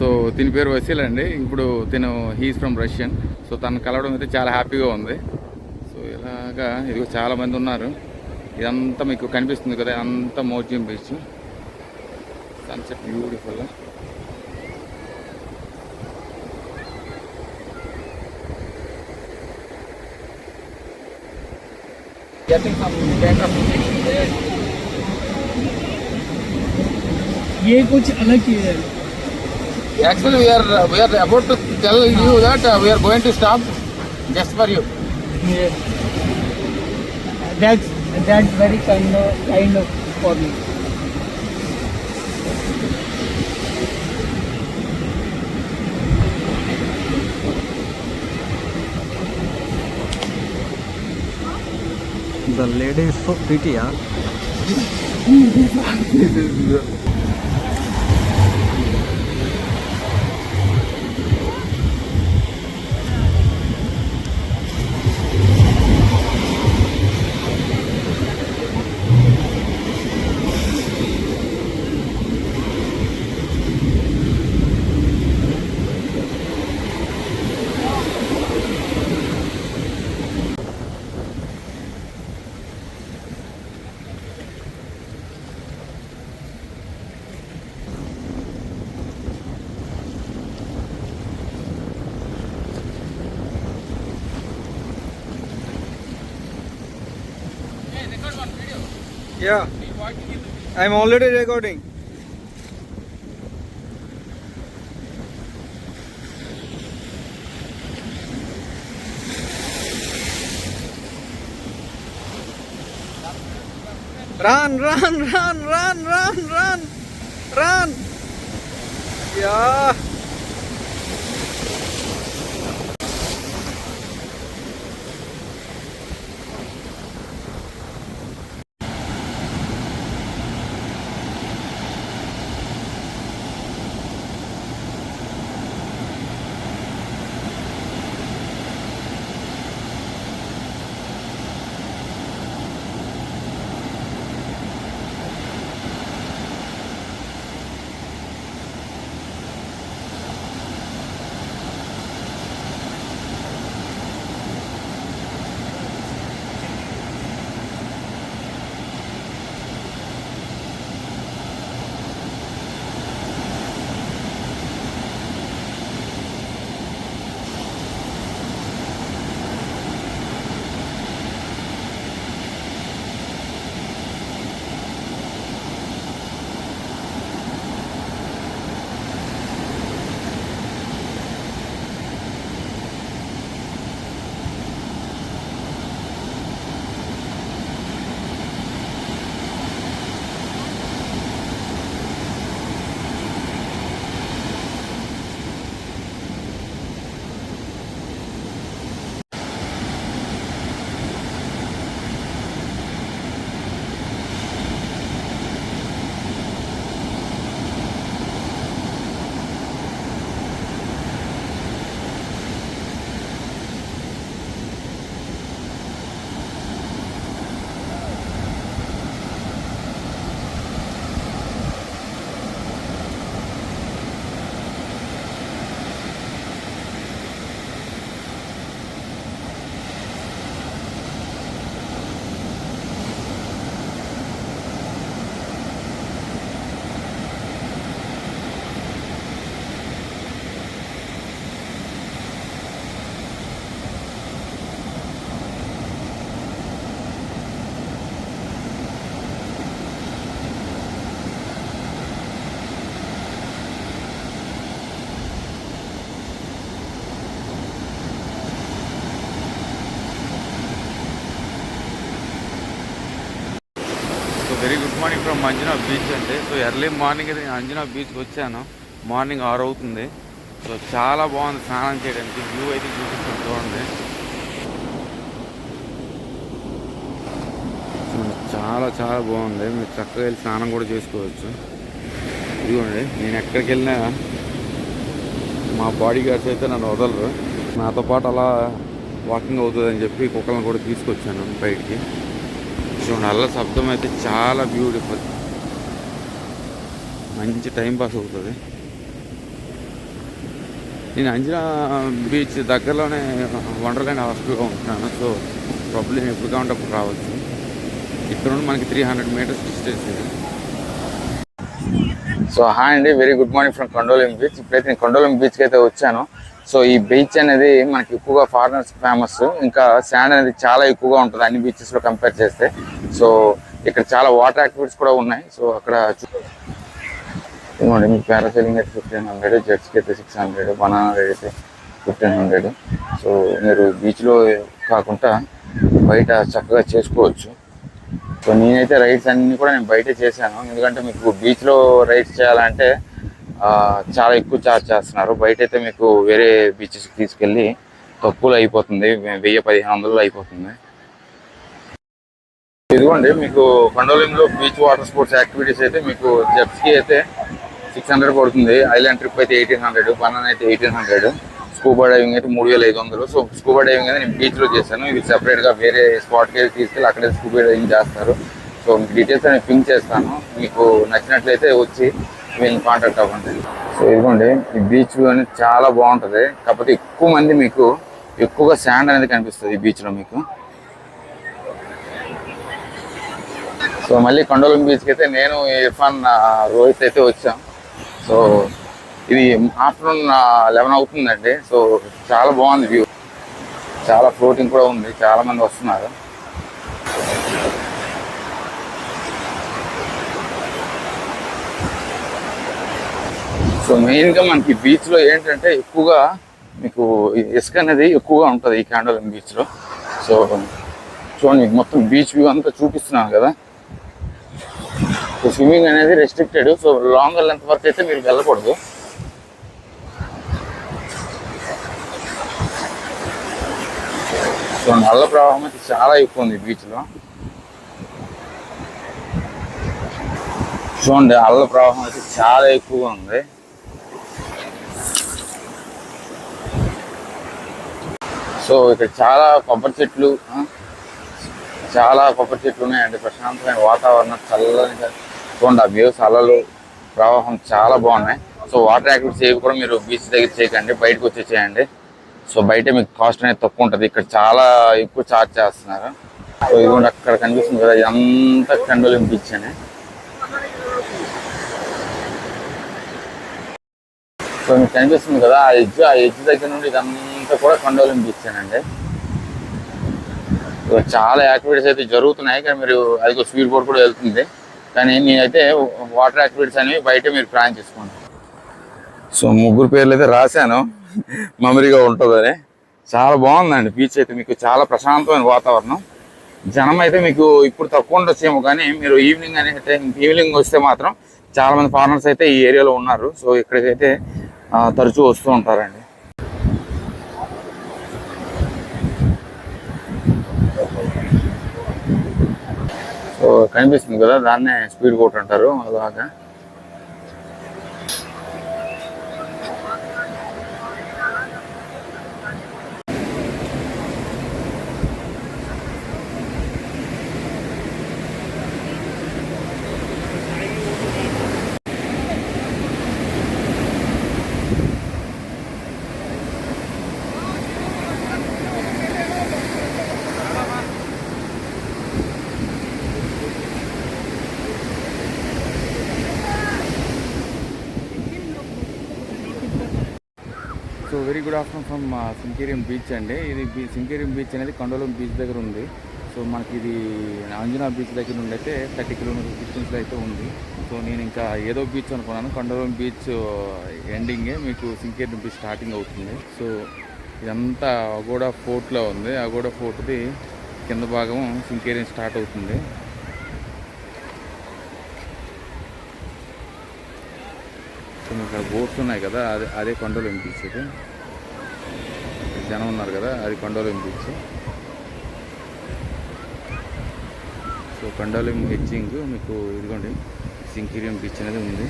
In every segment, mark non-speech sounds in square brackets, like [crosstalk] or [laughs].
So దీని పేరు వసీల్ అండి ఇప్పుడు తిను హీస్ ఫ్రమ్ రష్యన్ సో తను కలవడం అయితే చాలా హ్యాపీగా ఉంది సో ఇలాగా ఇదిగో చాలా మంది ఉన్నారు ఇదంతా మీకు కనిపిస్తుంది కదా అంతా Morjim beach sunset beautiful getting some kind of ये कुछ अलग चीज है Actually, we are we are about to tell you that uh, we are going to stop just for you. ये that's that's very kind of kind of for me The lady is so pretty, huh? [laughs] Yeah. I'm already recording. Run, run, run, run, run, run, run. Yeah. మేము Anjuna beach అండి so early morning అయితే నేను అంజనా బీచ్కి వచ్చాను. Morning ఆరు అవుతుంది. So చాలా బాగుంది స్నానం చేయడానికి. వ్యూ అయితే చూపిస్తాను చూడండి. చాలా చాలా బాగుంది. మీరు చక్కగా వెళ్ళి స్నానం కూడా చేసుకోవచ్చు. ఇదిగోండి నేను ఎక్కడికి వెళ్ళినా మా బాడీ గార్డ్స్ అయితే నన్ను వదలరు. నాతో పాటు అలా వాకింగ్ అవుతుందని చెప్పి కుక్కలను కూడా తీసుకొచ్చాను బయటికి. చూడండి అల్ల శబ్దం అయితే చాలా బ్యూటిఫుల్ మంచి టైం పాస్ అవుతుంది. నేను అంజనా బీచ్ దగ్గరలోనే వండర్లాండ్ హాస్టల్లో ఉంటున్నాను. సో ప్రాబ్లం ఎప్పుడు కావాలంటే అప్పుడు రావచ్చు. ఇక్కడ నుండి మనకి త్రీ హండ్రెడ్ మీటర్స్ డిస్టెన్స్ ఇది. సో హాయ్ అండి. Very good morning from Candolim beach ఇప్పుడైతే నేను కొండోలం బీచ్కి అయితే వచ్చాను. సో ఈ బీచ్ అనేది మనకి ఎక్కువగా ఫారినర్స్ ఫేమస్ ఇంకా శాండ్ అనేది చాలా ఎక్కువగా ఉంటుంది అన్ని బీచెస్లో కంపేర్ చేస్తే. సో ఇక్కడ చాలా వాటర్ యాక్టివిటీస్ కూడా ఉన్నాయి. సో అక్కడ చూ- ఇదిగోండి మీకు పారాసైలింగ్ అయితే ఫిఫ్టీన్ హండ్రెడ్ జెట్స్కి అయితే సిక్స్ హండ్రెడ్ బనానా రైడ్ అయితే ఫిఫ్టీన్ హండ్రెడ్ సో మీరు బీచ్లో కాకుండా బయట చక్కగా చేసుకోవచ్చు. సో నేనైతే రైడ్స్ అన్నీ కూడా నేను బయటే చేశాను. ఎందుకంటే మీకు బీచ్లో రైడ్స్ చేయాలంటే చాలా ఎక్కువ ఛార్జ్ చేస్తున్నారు. బయట అయితే మీకు వేరే బీచెస్కి తీసుకెళ్ళి తక్కువలో అయిపోతుంది. వెయ్యి పదిహేను వందలు అయిపోతుంది. ఇదిగోండి మీకు కొండోలింలో బీచ్ వాటర్ స్పోర్ట్స్ యాక్టివిటీస్ అయితే మీకు జెట్స్కి అయితే సిక్స్ హండ్రెడ్ పడుతుంది. ఐలాండ్ ట్రిప్ అయితే ఎయిటీన్ హండ్రెడ్ బనాన్ అయితే ఎయిటీన్ హండ్రెడ్ స్కూబా డైవింగ్ అయితే మూడు వేల ఐదు వందలు. సో స్కూబా డైవింగ్ అయితే నేను బీచ్లో చేశాను. ఇది సెపరేట్గా వేరే స్పాట్కి తీసుకెళ్ళి అక్కడే స్కూబా డైవింగ్ చేస్తారు. సో మీకు డీటెయిల్స్ నేను పింక్ చేస్తాను. మీకు నచ్చినట్లయితే వచ్చి వీళ్ళని కాంటాక్ట్ అవ్వండి. సో ఇదిగోండి ఈ బీచ్ అనేది చాలా బాగుంటుంది. కాకపోతే ఎక్కువ మంది మీకు ఎక్కువగా శాండ్ అనేది కనిపిస్తుంది ఈ బీచ్లో మీకు. సో మళ్ళీ కొండలం బీచ్కి అయితే నేను ఇర్ఫాన్ రోహిత్ అయితే వచ్చాం. సో ఇది ఆఫ్టర్నూన్ లెవెన్ అవుతుందండి. సో చాలా బాగుంది వ్యూ చాలా ఫ్లోటింగ్ కూడా ఉంది. చాలా మంది వస్తున్నారు. సో మెయిన్గా మనకి బీచ్లో ఏంటంటే ఎక్కువగా మీకు ఇసుక అనేది ఎక్కువగా ఉంటుంది ఈ క్యాండోలం బీచ్లో సో చూడండి మీకు మొత్తం బీచ్ వ్యూ అంతా చూపిస్తున్నాను కదా. సో స్విమ్మింగ్ అనేది రెస్ట్రిక్టెడ్ సో లాంగ్ లెంత్ వరకు అయితే మీరు వెళ్ళకూడదు. సో నల్ల ప్రవాహం అయితే చాలా ఎక్కువ ఉంది బీచ్లో చూడండి అల్ల ప్రవాహం అయితే చాలా ఎక్కువగా ఉంది. సో ఇక్కడ చాలా కొబ్బరి చెట్లు చాలా కొబ్బరి చెట్లు ఉన్నాయండి. ప్రశాంతమైన వాతావరణం చల్లని చూడండి ఆ వేవ్స్ అలలు ప్రవాహం చాలా బాగున్నాయి. సో వాటర్ యాక్టివిటీస్ ఏవి కూడా మీరు బీచ్ దగ్గర చేయకండి బయటకు వచ్చి చేయండి సో బయట మీకు కాస్ట్ అనేది తక్కువ ఉంటుంది. ఇక్కడ చాలా ఎక్కువ ఛార్జ్ చేస్తున్నారు. సో ఇదిగోండి అక్కడ కనిపిస్తుంది కదా ఇదంతా కండోలిం బీచ్ అని. సో మీకు కనిపిస్తుంది కదా ఆ ఎడ్జ్ ఆ ఎడ్జ్ దగ్గర నుండి ఇదంతా కూడా కండోలిం బీచ్ చాలా యాక్టివిటీస్ అయితే జరుగుతున్నాయి. కానీ మీరు అది స్పీడ్ బోర్డ్ కూడా వెళ్తుంది. కానీ నేనైతే వాటర్ యాక్టివిటీస్ అనేవి బయట మీరు ప్లాన్ చేసుకోండి. సో ముగ్గురు పేర్లు అయితే రాశాను. మెమరీగా ఉంటుందని. చాలా బాగుందండి బీచ్ అయితే. మీకు చాలా ప్రశాంతమైన వాతావరణం. జనం అయితే మీకు ఇప్పుడు తక్కువ ఉండొచ్చేమో కానీ మీరు ఈవినింగ్ అనే ఈవినింగ్ వస్తే మాత్రం చాలా మంది ఫారినర్స్ అయితే ఈ ఏరియాలో ఉన్నారు. సో ఇక్కడికైతే తరచూ వస్తూ ఉంటారండి. కనిపిస్తుంది కదా దాన్నే స్పీడ్ బోట్ అంటారు అలాగా. Very good afternoon from Sinquerim beach అండి. ఇది బీ సింకేరియం బీచ్ అనేది కండోలం బీచ్ దగ్గర ఉంది. సో మనకి ఇది అంజనా బీచ్ దగ్గర నుండి అయితే థర్టీ కిలోమీటర్ డిస్టెన్స్లో అయితే ఉంది. సో నేను ఇంకా ఏదో బీచ్ అనుకున్నాను. కండోలం బీచ్ ఎండింగే మీకు సింకేరియం బీచ్ స్టార్టింగ్ అవుతుంది. సో ఇదంతా అగోడా ఫోర్ట్లో ఉంది. అగోడా ఫోర్ట్ది కింద భాగం సింకేరియం స్టార్ట్ అవుతుంది. సో మీకు ఇక్కడ బోట్స్ ఉన్నాయి కదా అదే అదే కొండలు బీచ్ జనం ఉన్నారు కదా అది కొండలం బీచ్ సో కొండలం హెచ్చింగ్ మీకు ఇదిగోండి సింకిరియం బీచ్ అనేది ఉంది.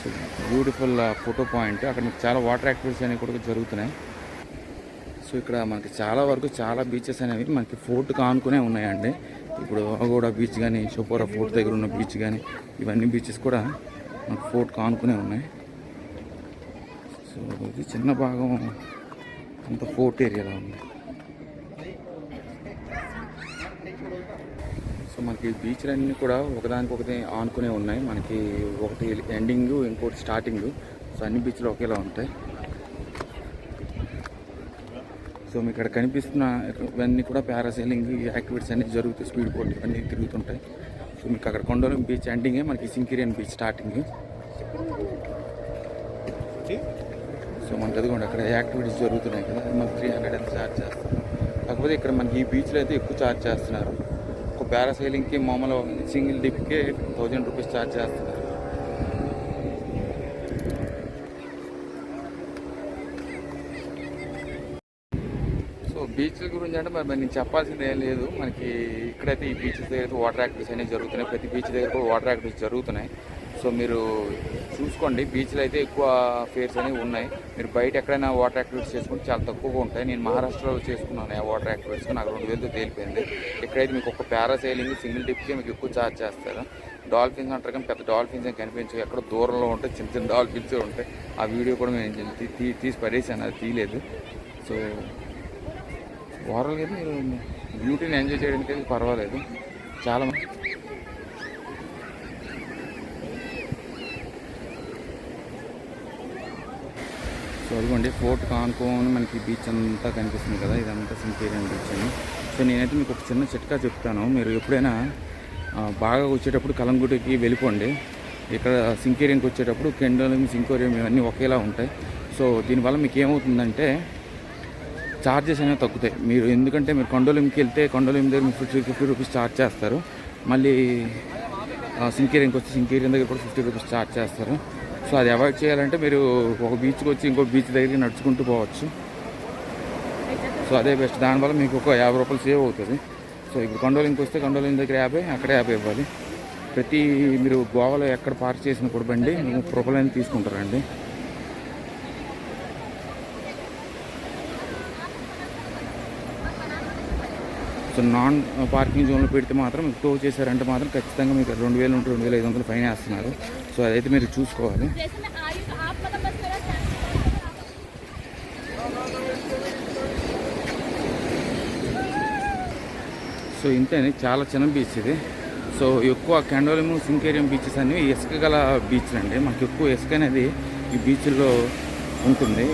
So beautiful photo point. అక్కడ మీకు చాలా వాటర్ యాక్టివిటీస్ అనేవి కూడా జరుగుతున్నాయి. సో ఇక్కడ మనకి చాలా వరకు చాలా బీచెస్ అనేవి మనకి ఫోర్ట్ కానుకునే ఉన్నాయండి. ఇప్పుడు అగోడ బీచ్ కానీ షోపోరా ఫోర్ట్ దగ్గర ఉన్న బీచ్ కానీ ఇవన్నీ బీచెస్ కూడా మనకు ఫోర్ట్ కానుకునే ఉన్నాయి. సో ఇది చిన్న భాగం అంత ఫోర్ట్ ఏరియాలో ఉంది. సో మనకి బీచ్లు అన్నీ కూడా ఒకదానికొకటి ఆనుకునే ఉన్నాయి. మనకి ఒకటి ఎండింగ్ ఇంకోటి స్టార్టింగ్ సో అన్ని బీచ్లు ఒకేలా ఉంటాయి. సో మీకు ఇక్కడ కనిపిస్తున్న ఇవన్నీ కూడా పారాసైలింగ్ యాక్టివిటీస్ అన్ని జరుగుతాయి స్పీడ్ బోట్ ఇవన్నీ తిరుగుతుంటాయి. సో మీకు అక్కడ కొండలం బీచ్ ఎండింగే మనకి సింకిరియన్ బీచ్ స్టార్టింగ్ సో మనకి అదిగోండి అక్కడ యాక్టివిటీస్ జరుగుతున్నాయి కదా మనకి త్రీ హండ్రెడ్ అయితే ఛార్జ్ చేస్తారు కాకపోతే ఇక్కడ మనకి ఈ బీచ్లో అయితే ఎక్కువ ఛార్జ్ చేస్తున్నారు. ఒక పారాసైలింగ్కి మామూలు సింగిల్ డిప్కే థౌజండ్ రూపీస్ ఛార్జ్ చేస్తున్నారు. సో బీచ్ల గురించి అంటే మరి మరి నేను చెప్పాల్సింది ఏం లేదు. మనకి ఇక్కడైతే ఈ బీచెస్ దగ్గర అయితే వాటర్ యాక్టివిటీస్ అనేవి జరుగుతున్నాయి. ప్రతి బీచ్ దగ్గర కూడా వాటర్ యాక్టివిటీస్ జరుగుతున్నాయి. సో మీరు చూసుకోండి. బీచ్లు అయితే ఎక్కువ ఫేర్స్ అనేవి ఉన్నాయి. మీరు బయట ఎక్కడైనా వాటర్ యాక్టివిటీస్ చేసుకుంటే చాలా తక్కువగా ఉంటాయి. నేను మహారాష్ట్రలో చేసుకున్నాను ఆ వాటర్ యాక్టివిటీస్ నాకు రెండు వేలతో తేలిపోయింది. ఇక్కడైతే మీకు ఒక పారాసైలింగ్ సింగిల్ డిప్కి మీకు ఎక్కువ ఛార్జ్ చేస్తారు. డాల్ఫిన్స్ అంటారు కానీ పెద్ద డాల్ఫిన్స్ ఏం కనిపించవు. ఎక్కడ దూరంలో ఉంటాయి. చిన్న చిన్న డాల్ఫిన్స్ ఉంటాయి. ఆ వీడియో కూడా మేము తీ- తీ- తీసి పడేసాను అది తీయలేదు. సో ఓవరాల్గా అయితే మీరు బ్యూటీని ఎంజాయ్ చేయడానికి అయితే పర్వాలేదు. చాలా అదిగోండి ఫోర్ట్ కానుకోని మనకి బీచ్ అంతా కనిపిస్తుంది కదా ఇదంతా సింకేరియన్ బీచ్ అని. సో నేనైతే మీకు ఒక చిన్న చిట్కా చెప్తాను. మీరు ఎప్పుడైనా బాగా వచ్చేటప్పుడు కలంగుటికి వెళ్ళిపోండి. ఇక్కడ సింకేరియంకి వచ్చేటప్పుడు కెండలం సింకోరియం ఇవన్నీ ఒకేలా ఉంటాయి. సో దీనివల్ల మీకు ఏమవుతుందంటే ఛార్జెస్ అనేవి తగ్గుతాయి. మీరు ఎందుకంటే మీరు కొండోలింకి వెళ్తే కొండోలిం దగ్గర మీకు ఫిఫ్టీ ఫిఫ్టీ రూపీస్ ఛార్జ్ చేస్తారు. మళ్ళీ సింకేరియంకి వచ్చి సింకేరియం దగ్గర కూడా ఫిఫ్టీ రూపీస్ ఛార్జ్ చేస్తారు. సో అది అవాయిడ్ చేయాలంటే మీరు ఒక బీచ్కి వచ్చి ఇంకో బీచ్ దగ్గరికి నడుచుకుంటూ పోవచ్చు. సో అదే బెస్ట్ దానివల్ల మీకు ఒక యాభై రూపాయలు సేవ్ అవుతుంది. సో ఇప్పుడు కొండోలింకి వస్తే కొండోలిం దగ్గర యాభై అక్కడ యాభై ఇవ్వాలి. ప్రతి మీరు గోవాలో ఎక్కడ పార్క్ చేసిన కూడా బండి ముప్పై రూపాయలు తీసుకుంటారండి. సో నాన్ పార్కింగ్ జోన్లో పెడితే మాత్రం టో చేశారంటే మాత్రం ఖచ్చితంగా మీకు రెండు వేలు ఉంటే రెండు వేల ఐదు వందలు ఫైన్ వేస్తున్నారు. సో అదైతే మీరు చూసుకోవాలి. సో ఇంతేనే చాలా చిన్న బీచ్ ఇది. సో ఎక్కువ కెండోలము సింకేరియం బీచెస్ అనేవి ఇసుక గల బీచ్లు అండి. మాకు ఎక్కువ ఇసుక అనేది ఈ బీచ్లో ఉంటుంది.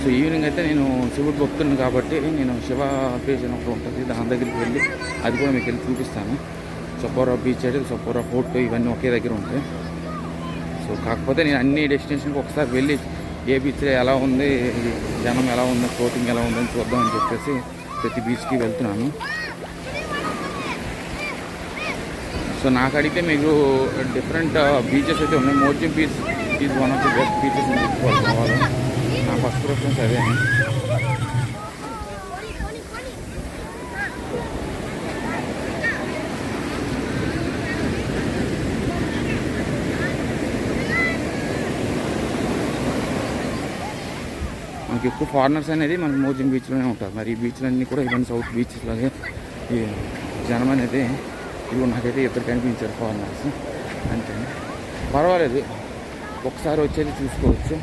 సో ఈవినింగ్ అయితే నేను శివుడు భక్తుడిని కాబట్టి నేను శివ పేజ్ అని ఒకటి ఉంటుంది. దాని దగ్గరికి వెళ్ళి అది కూడా మీకు వెళ్ళి చూపిస్తాను. సపోరా బీచ్ అయితే సపోరా ఫోర్ట్ ఇవన్నీ ఒకే దగ్గర ఉంటాయి. సో కాకపోతే నేను అన్ని డెస్టినేషన్కి ఒకసారి వెళ్ళి ఏ బీచ్ ఎలా ఉంది జనం ఎలా ఉంది ఫ్లోటింగ్ ఎలా ఉందని చూద్దామని చెప్పేసి ప్రతి బీచ్కి వెళ్తున్నాను. సో నాకు అడిగితే మీకు డిఫరెంట్ బీచెస్ అయితే ఉన్నాయి. Morjim beach is one of the best beaches కావాలి నా ఫస్ట్ ప్రిఫరెన్స్ అదే. మనకి ఎక్కువ ఫారినర్స్ అనేది మనకి మోర్జిం బీచ్లోనే ఉంటారు. మరి ఈ బీచ్లన్నీ కూడా ఇవన్నీ సౌత్ బీచెస్ లాగే ఈ జనం అనేది ఇవి నాకైతే ఇద్దరు కనిపించారు ఫారినర్స్. అంతే పర్వాలేదు. ఒకసారి వచ్చేది చూసుకోవచ్చు.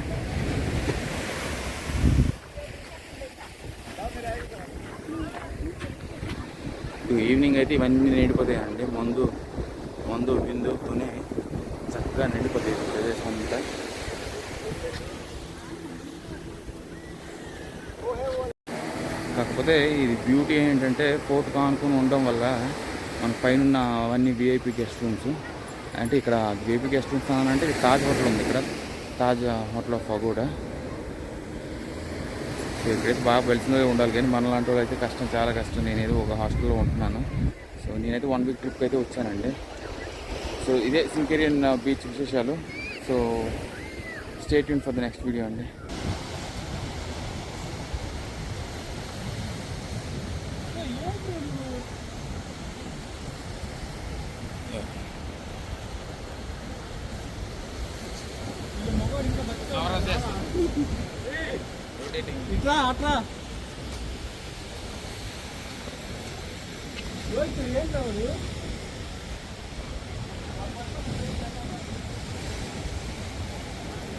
ఈవినింగ్ అయితే ఇవన్నీ నిండిపోతాయండి. మందు మందు బిందుతోనే చక్కగా నిండిపోతాయి ప్రదేశం అంతా. కాకపోతే ఇది బ్యూటీ ఏంటంటే ఫోర్ట్ కానుకొని ఉండడం వల్ల మన పైన అవన్నీ విఐపీ గెస్ట్ రూమ్స్ అంటే ఇక్కడ విఐపీ గెస్ట్ రూమ్స్ అంటే తాజ్ హోటల్ ఉంది ఇక్కడ. తాజ్ హోటల్ ఆఫ్ పగోడా ఇక్కడైతే బాగా వెళ్తున్నదే ఉండాలి కానీ మన లాంటి వాళ్ళు అయితే కష్టం చాలా కష్టం. నేను ఒక హాస్టల్లో ఉంటున్నాను. సో నేనైతే వన్ వీక్ ట్రిప్కి అయితే వచ్చానండి. సో ఇదే సింకేరియన్ బీచ్ విశేషాలు. సో స్టేట్ యూన్ ఫర్ ద నెక్స్ట్ వీడియో అండి. ఇట్లా అట్లా ఏం కావాలి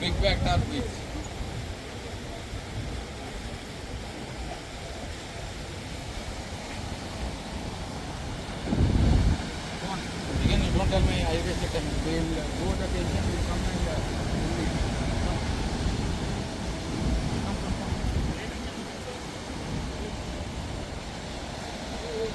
Big Vector Beach. Come